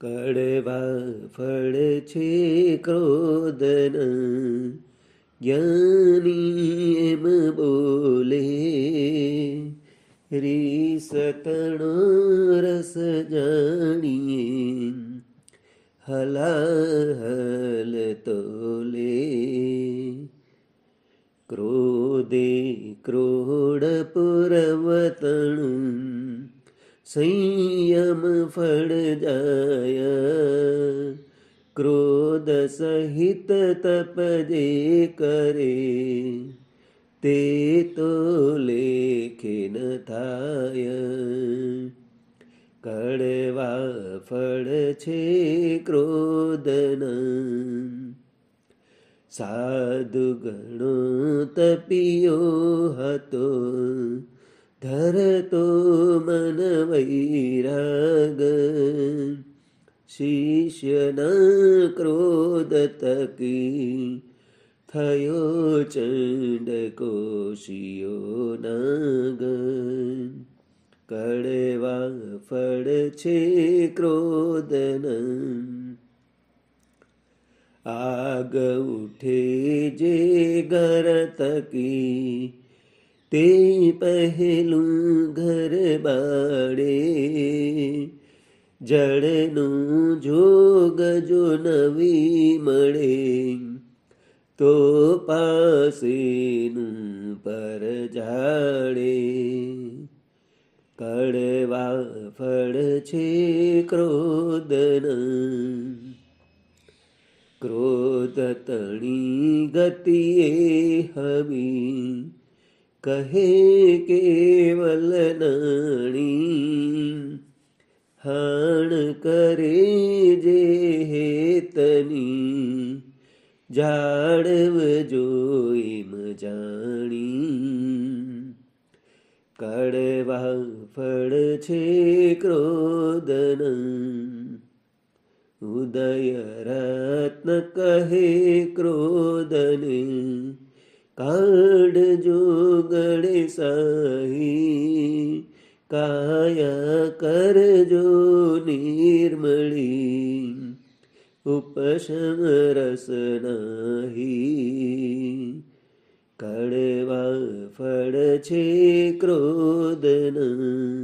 કડવા ફળ છે ક્રોધન. જ્ઞાની એમ બોલે રીસતણો રસ જાણીએ, હલાહલ તોલે. ક્રોધે ક્રોડ પુરવતણું સંયમ ફળ જાય. ક્રોધ સહિત તપ જે કરે, તે તો લેખે ન થાય. કડવા ફળ છે ક્રોધના. સાધુ ગણો તપિયો હતો. ધરતો મન વૈરાગ શિષ્યના ક્રોધ તકી થયો ચંડ કોશિયો નાગ કડવા ફળ છે ક્રોધન આગ ઉઠે જે ઘર તકી તે પહેલું ઘર બાળે. જળનું જોગ જો નવી મળે, તો પાસેનું પર જાડે કડવા ફળ છે ક્રોધના. ક્રોધ તણી ગતિએ હવી કહે કેવલ નાણી. હાણ કરે જે હેતની. જાળવ જોઈમ જાણી. કડવા ફળ છે ક્રોધન. ઉદય રત્ન કહે ક્રોધને. કાઢજો ગણેશાહી કાયા કરજો નિર્મળી ઉપશમ રસ નહીં. કડવા ફળ છે ક્રોધના